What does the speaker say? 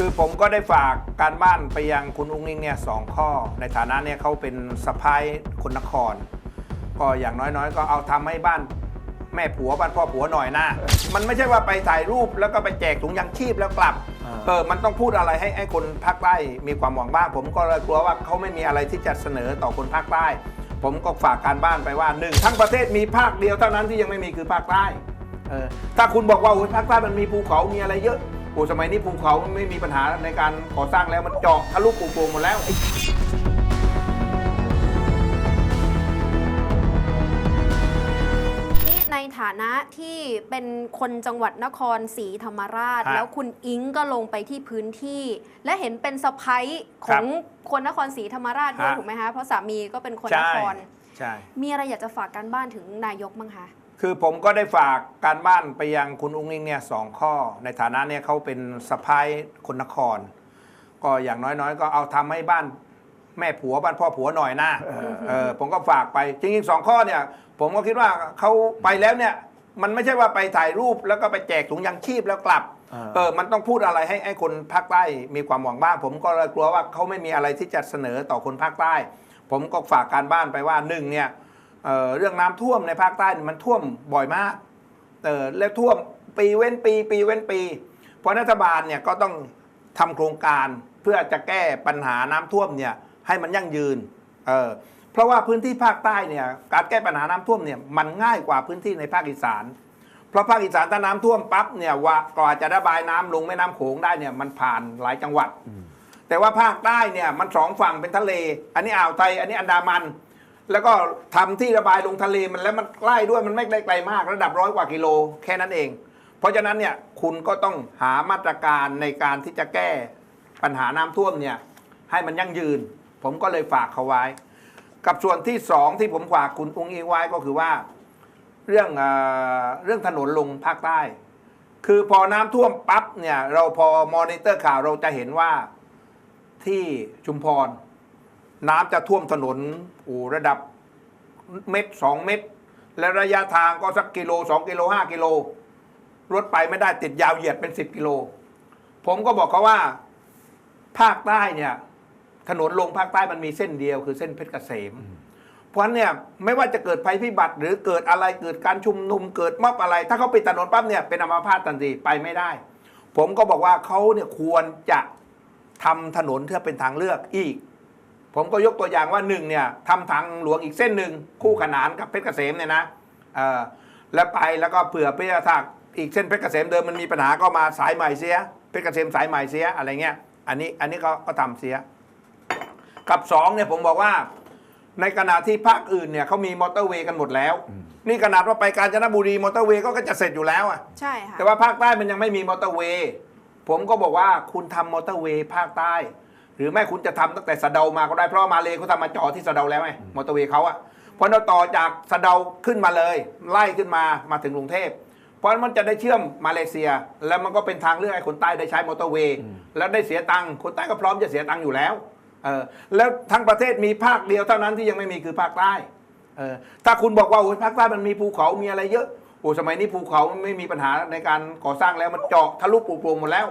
คือผมก็ได้ฝากการบ้านไปยังคุณอุ้งอิงเนี่ยสองข้อ ในฐานะเนี่ยเขาเป็นสะพ้ายคนนคร ก็อย่างน้อยๆ ก็เอาทำให้บ้านแม่ผัวบ้านพ่อผัวหน่อยนะ มันไม่ใช่ว่าไปถ่ายรูปแล้วก็ไปแจกถุงยางชีพแล้วกลับอ่าเออ มันต้องพูดอะไรให้ให้คนภาคใต้มีความหวังบ้าง ผมก็เลยกลัวว่าเขาไม่มีอะไรที่จะเสนอต่อคนภาคใต้ ผมก็ฝากการบ้านไปว่าหนึ่งทั้งประเทศมีภาคเดียวเท่านั้นที่ยังไม่มีคือภาคใต้ เออ ถ้าคุณบอกว่าโอ้ยภาคใต้มันมีภูเขา มีอะไรเยอะโอ้สมัยนี้ภูเขาไม่มีปัญหาในการก่อสร้างแล้วมันเจาะทะลุปูโป่งหมดแล้ว นี่ในฐานะที่เป็นคนจังหวัดนครศรีธรรมราชฮะแล้วคุณอิงก็ลงไปที่พื้นที่ และเห็นเป็นสะพ้ยของคนนครศรีธรรมราชด้วยฮะ ถูกไหมคะเพราะสามีก็เป็นคนนใช่คร ใช่ มีอะไรอยากจะฝากการบ้านถึงนายกบ้างคะ คือผมก็ได้ฝากการบ้านไปยังคุณอุ้งอิงเนี่ยสองข้อ ในฐานะเนี่ยเขาเป็นสะพ้ายคนนคร ก็อย่างน้อยๆ ก็เอาทำให้บ้านแม่ผัวบ้านพ่อผัวหน่อยนะเออผมก็ฝากไปจริงๆสองข้อเนี่ยผมก็คิดว่าเขาไปแล้วเนี่ยมันไม่ใช่ว่าไปถ่ายรูปแล้วก็ไปแจกถุงยางชีพแล้วกลับอ่าเออมันต้องพูดอะไรให้ให้คนภาคใต้มีความหวังบ้าง ผมก็เลยกลัวว่าเขาไม่มีอะไรที่จะเสนอต่อคนภาคใต้ ผมก็ฝากการบ้านไปว่าหนึ่งเนี่ย เอ่อเรื่องน้ำท่วมในภาคใต้นี่มันท่วมบ่อยมากเออแล้วท่วมปีเว้นปี ปีเว้นปี เพราะรัฐบาลเนี่ยก็ต้องทำโครงการเพื่อจะแก้ปัญหาน้ำท่วมเนี่ยให้มันยั่งยืนเออเพราะว่าพื้นที่ภาคใต้เนี่ยการแก้ปัญหาน้ำท่วมเนี่ยมันง่ายกว่าพื้นที่ในภาคอีสานเพราะภาคอีสานถ้าน้ำท่วมปั๊บเนี่ยว่ากว่าจะระบายน้ำลงแม่น้ำโขงได้เนี่ยมันผ่านหลายจังหวัด แต่ว่าภาคใต้เนี่ยมันสองฝั่งเป็นทะเล อันนี้อ่าวไทยอันนี้อันดามัน แล้วก็ทำที่ระบายลงทะเลมันแล้วมันใกล้ด้วยมันไม่ได้ไกลมากระดับร้อยกว่ากิโลแค่นั้นเอง เพราะฉะนั้นเนี่ยคุณก็ต้องหามาตรการในการที่จะแก้ปัญหาน้ำท่วมเนี่ยให้มันยั่งยืน ผมก็เลยฝากเขาไว้ กับส่วนที่สองที่ผมฝากคุณอุ้งอิงไว้ก็คือว่า เรื่องเอเรื่องถนนลงภาคใต้ คือพอน้ำท่วมปั๊บเนี่ยเราพอมอนิเตอร์ข่าวเราจะเห็นว่าที่ชุมพร น้ำจะท่วมถนนโอ้ระดับเม็ดสองเม็ดและระยะทางก็สักกิโลสองกิโลห้ากิโล รถไปไม่ได้ติดยาวเหยียดเป็นสิบกิโล ผมก็บอกเขาว่า ภาคใต้เนี่ย ถนนลงภาคใต้มันมีเส้นเดียวคือเส้นเพชรเกษม เพราะฉะนั้นเนี่ยไม่ว่าจะเกิดภัยพิบัติ หรือเกิดอะไรเกิดการชุมนุมเกิดม็อบอะไร ถ้าเขาปิดถนนปั๊บเนี่ยเป็นอัมพาตทันทีไปไม่ได้ ผมก็บอกว่าเขาเนี่ยควรจะทำถนนเพื่อเป็นทางเลือกอีก ผมก็ยกตัวอย่างว่าหนึ่งเนี่ยทำทางหลวงอีกเส้นหนึ่งคู่ขนานกับเพชรเกษมเนี่ยนะเออแล้วไปแล้วก็เผื่อเพื่อถ้าอีกเส้นเพชรเกษมเดิมมันมีปัญหาก็มาสายใหม่เสีย เพชรเกษมสายใหม่เสียอะไรเงี้ยอันนี้อันนี้ก็ก็ทำเสีย กับสองเนี่ยผมบอกว่า ในขณะที่ภาคอื่นเนี่ยเขามีมอเตอร์เวย์กันหมดแล้ว นี่ขนาดว่าไปกาญจนบุรีมอเตอร์เวย์ก็ก็จะเสร็จอยู่แล้วอะใช่ค่ะแต่ว่าภาคใต้มันยังไม่มีมอเตอร์เวย์ผมก็บอกว่าคุณทำมอเตอร์เวย์ภาคใต้ หรือไม่คุณจะทำตั้งแต่สะเดามาก็ได้เพราะว่ามาเลยเขาทำมาจอที่สะเดาแล้วไงมอเตอร์เวย์เขาอะพอเราต่อจากสะเดาขึ้นมาเลย ไล่ขึ้นมามาถึงกรุงเทพเพราะมันจะได้เชื่อมมาเลเซีย แล้วมันก็เป็นทางเลือกให้คนใต้ได้ใช้มอเตอร์เวย์แล้วได้เสียตังค์คนใต้ก็พร้อมจะเสียตังค์อยู่แล้วเออแล้วทั้งประเทศมีภาคเดียวเท่านั้นที่ยังไม่มีคือภาคใต้เออถ้าคุณบอกว่าโอ้ยภาคใต้มันมีภูเขามีอะไรเยอะโอ้สมัยนี้ภูเขาไม่มีปัญหาในการก่อสร้างแล้วมันเจาะทะลุปูโปร่งหมดแล้ว